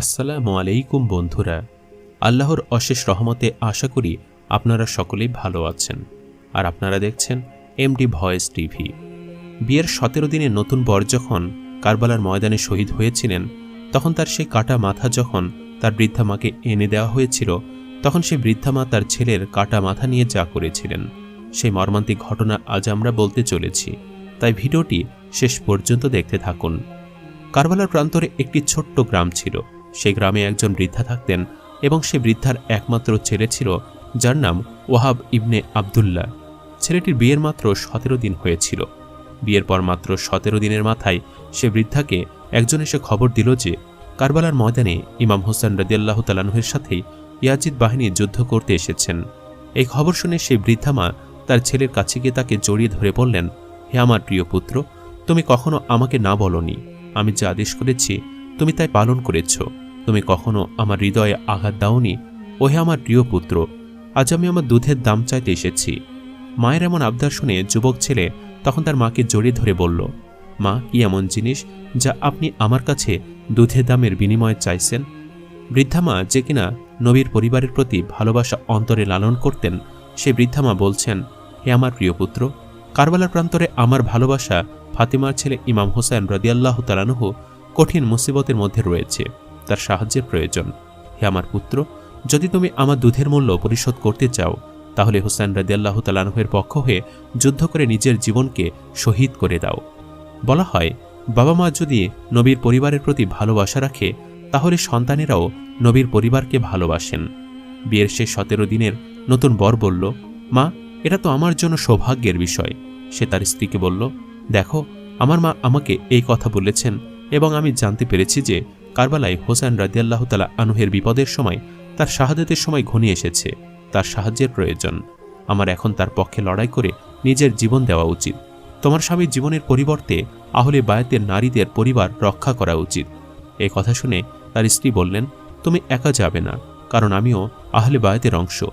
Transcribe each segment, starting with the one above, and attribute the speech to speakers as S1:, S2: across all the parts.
S1: আসসালামু আলাইকুম বন্ধুরা। আল্লাহর অশেষ রহমতে আশা করি আপনারা সকলেই ভালো আছেন। আর আপনারা দেখছেন এমডি ভয়েস টিভি বিয়ের সতেরো দিনে নতুন বর যখন কারবালার ময়দানে শহীদ হয়েছিলেন, তখন তার সেই কাটা মাথা যখন তার বৃদ্ধা মাকে এনে দেওয়া হয়েছিল, তখন সেই বৃদ্ধা মা তার ছেলের কাটা মাথা নিয়ে যা করেছিলেন। সেই মর্মান্তিক ঘটনা আজ আমরা বলতে চলেছি। তাই ভিডিওটি শেষ পর্যন্ত দেখতে থাকুন। কারবালার প্রান্তরে একটি ছোট্ট গ্রাম ছিল। সেই গ্রামে একজন বৃদ্ধা থাকতেন এবং সে বৃদ্ধার একমাত্র ছেলে ছিল, যার নাম ওয়াহাব ইবনে আবদুল্লাহ। ছেলেটির বিয়ের মাত্র সতেরো দিন হয়েছিল। বিয়ের পর মাত্র সতেরো দিনের মাথায় সে বৃদ্ধাকে একজন এসে খবর দিল যে, কারবালার ময়দানে ইমাম হোসেন রদিয়াল্লাহ তালানুহের সাথেই ইয়াজিদ বাহিনী যুদ্ধ করতে এসেছেন। এই খবর শুনে সেই বৃদ্ধা মা তার ছেলের কাছে গিয়ে তাকে জড়িয়ে ধরে বললেন, হে আমার প্রিয় পুত্র, তুমি কখনো আমাকে না বলনি। আমি যা আদেশ করেছি, তুমি তাই পালন করেছ। তুমি কখনো আমার হৃদয়ে আঘাত দাওনি? ও হে আমার প্রিয় পুত্র, আজ আমি আমার দুধের দাম চাইতে এসেছি। মায়ের এমন আবদার শুনে যুবক ছেলে তখন তার মাকে জড়িয়ে ধরে বলল, মা, কি এমন জিনিস যা আপনি আমার কাছে দুধের দামের বিনিময়ে চাইছেন? বৃদ্ধা মা যে কিনা নবীর পরিবারের প্রতি ভালোবাসা অন্তরে লালন করতেন, সে বৃদ্ধা মা বলছেন, হে আমার প্রিয় পুত্র, কারবালার প্রান্তরে আমার ভালোবাসা ফাতিমার ছেলে ইমাম হোসেন রদিয়াল্লাহ তালানুহু কঠিন মুসিবতের মধ্যে রয়েছে। তার সাহায্যের প্রয়োজন। হে আমার পুত্র, যদি তুমি আমার দুধের মূল্য পরিশোধ করতে চাও, তাহলে হোসেন রদিয়াল্লাহ তালানুহের পক্ষ হয়ে যুদ্ধ করে নিজের জীবনকে শহীদ করে দাও। বলা হয়, বাবা মা যদি নবীর পরিবারের প্রতি ভালোবাসা রাখে, তাহলে সন্তানেরাও নবীর পরিবারকে ভালোবাসেন। বিয়ের শেষ সতেরো দিনের নতুন বর বলল, মা, এটা তো আমার জন্য সৌভাগ্যের বিষয়। সে তার স্ত্রীকে বলল, দেখো, আমার মা আমাকে এই কথা বলেছেন এবং আমি জানতে পেরেছি যে কারবালায় হোসেন রাদিয়াল্লাহ তালা আনুহের বিপদের সময় তার শাহাদাতের সময় ঘনিয়ে এসেছে। তার সাহায্যের প্রয়োজন। আমার এখন তার পক্ষে লড়াই করে নিজের জীবন দেওয়া উচিত। তোমার স্বামীর জীবনের পরিবর্তে আহলে বায়াতের নারীদের পরিবার রক্ষা করা উচিত। এই কথা শুনে তার স্ত্রী বললেন, তুমি একা যাবে না, কারণ আমিও আহলে বায়াতের অংশ।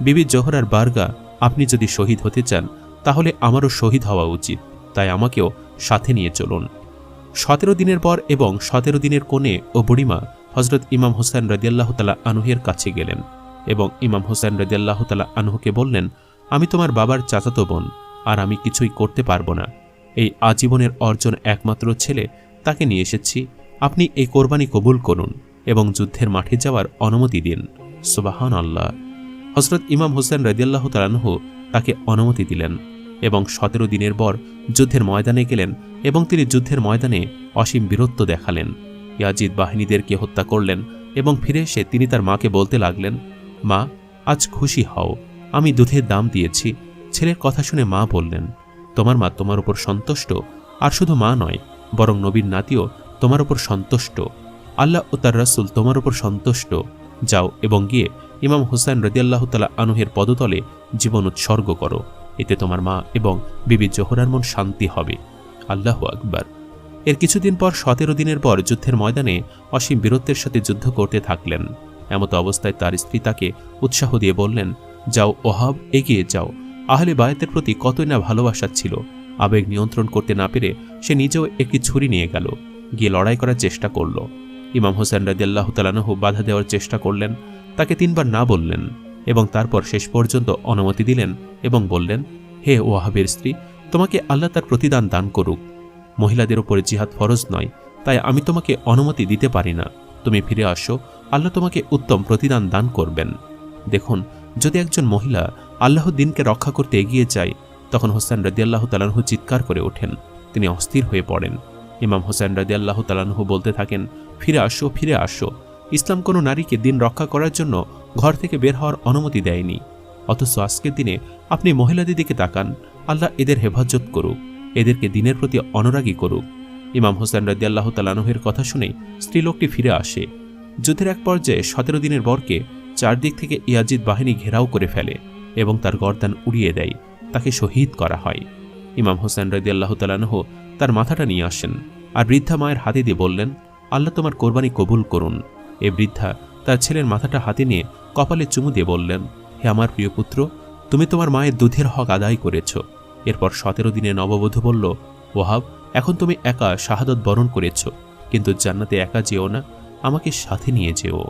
S1: বিবি জোহরার বার্গা, আপনি যদি শহীদ হতে চান, তাহলে আমারও শহীদ হওয়া উচিত। তাই আমাকেও সাথে নিয়ে চলুন। সতেরো দিনের পর এবং সতেরো দিনের কোণে ও বুড়িমা হজরত ইমাম হোসেন রদিয়াল্লাহ তালা আনুহের কাছে গেলেন এবং ইমাম হোসেন রদিয়াল্লাহ তালা আনুহকে বললেন, আমি তোমার বাবার চাচাতো বোন, আর আমি কিছুই করতে পারব না। এই আজীবনের অর্জন একমাত্র ছেলে, তাকে নিয়ে এসেছি। আপনি এই কোরবানি কবুল করুন এবং যুদ্ধের মাঠে যাওয়ার অনুমতি দিন। সুবাহান আল্লাহ হজরত ইমাম হোসেন রদিয়াল্লাহ তালানহ তাকে অনুমতি দিলেন। এবং সতেরো দিনের পর যুদ্ধের ময়দানে গেলেন এবং তিনি যুদ্ধের ময়দানে অসীম বীরত্ব দেখালেন। ইয়াজিদ বাহিনীদেরকে হত্যা করলেন এবং ফিরে এসে তিনি তার মাকে বলতে লাগলেন, মা, আজ খুশি হও। আমি দুধের দাম দিয়েছি। ছেলের কথা শুনে মা বললেন, তোমার মা তোমার উপর সন্তুষ্ট? আর শুধু মা নয়, বরং নবীর নাতিও তোমার উপর সন্তুষ্ট। আল্লাহ ও তার রাসুল তোমার উপর সন্তুষ্ট। যাও এবং গিয়ে ইমাম হুসাইন রদিয়াল্লাহ তালা আনুহের পদতলে জীবন উৎসর্গ করো। এতে তোমার মা এবং বিবি জোহরার মন শান্তি হবে। আল্লাহ আকবার। এর কিছুদিন পর সতেরো দিনের পর যুদ্ধের ময়দানে অসীম বীরত্বের সাথে যুদ্ধ করতে থাকলেন। এমত অবস্থায় তার স্ত্রী তাকে উৎসাহ দিয়ে বললেন, যাও ওহাব, এগিয়ে যাও। আহলে বায়াতের প্রতি কতই না ভালোবাসা ছিল। আবেগ নিয়ন্ত্রণ করতে না পেরে সে নিজেও একটি ছুরি নিয়ে গেল। গিয়ে লড়াই করার চেষ্টা করল। ইমাম হোসেন রাদিয়াল্লাহ তালানহু বাধা দেওয়ার চেষ্টা করলেন। তাকে তিনবার না বললেন। এবং তারপর শেষ পর্যন্ত অনুমতি দিলেন এবং বললেন, হে ওয়াহাবের স্ত্রী, তোমাকে আল্লাহ তার প্রতিদান দান করুক। মহিলাদের ওপরে জিহাদ ফরজ নয়, তাই আমি তোমাকে অনুমতি দিতে পারি না। তুমি ফিরে আসো, আল্লাহ তোমাকে উত্তম প্রতিদান দান করবেন। দেখুন, যদি একজন মহিলা আল্লাহ দিনকে রক্ষা করতে এগিয়ে যায়, তখন হোসেন রদিয়াল্লাহ তালানহু চিৎকার করে ওঠেন। তিনি অস্থির হয়ে পড়েন। ইমাম হোসেন রদিয়াল্লাহ তালানহু বলতে থাকেন, ফিরে আসো ফিরে আসো। ইসলাম কোনো নারীকে দিন রক্ষা করার জন্য ঘর থেকে বের হওয়ার অনুমতি দেয়নি। অথচ আজকের দিনে আপনি মহিলাদের দিকে তাকান, আল্লাহ এদের হেফাজত করুক, এদেরকে দিনের প্রতি অনুরাগী করুক। ইমাম হোসেন রদিয়াল্লাহ তালানহের কথা শুনে স্ত্রীলোকটি ফিরে আসে। যুদ্ধের এক পর্যায়ে সতেরো দিনের বরকে চারদিক থেকে ইয়াজিদ বাহিনী ঘেরাও করে ফেলে এবং তার গর্দান উড়িয়ে দেয়, তাকে শহীদ করা হয়। ইমাম হোসেন রদিয়াল্লাহ তালানহ তার মাথাটা নিয়ে আসেন আর বৃদ্ধা মায়ের হাতে দিয়ে বললেন, আল্লাহ তোমার কোরবানি কবুল করুন। এ বৃদ্ধা তার ছেলের মাথাটা হাতে নিয়ে কপালে চুমু দিয়ে বললেন, হে আমার প্রিয় পুত্র, তুমি তোমার মায়ের দুধের হক আদায় করেছ। এরপর সতেরো দিনে নববধূ বলল, ওহাব, এখন তুমি একা শাহাদত বরণ করেছ, কিন্তু জান্নাতে একা যেও না, আমাকে সাথে নিয়ে যেও।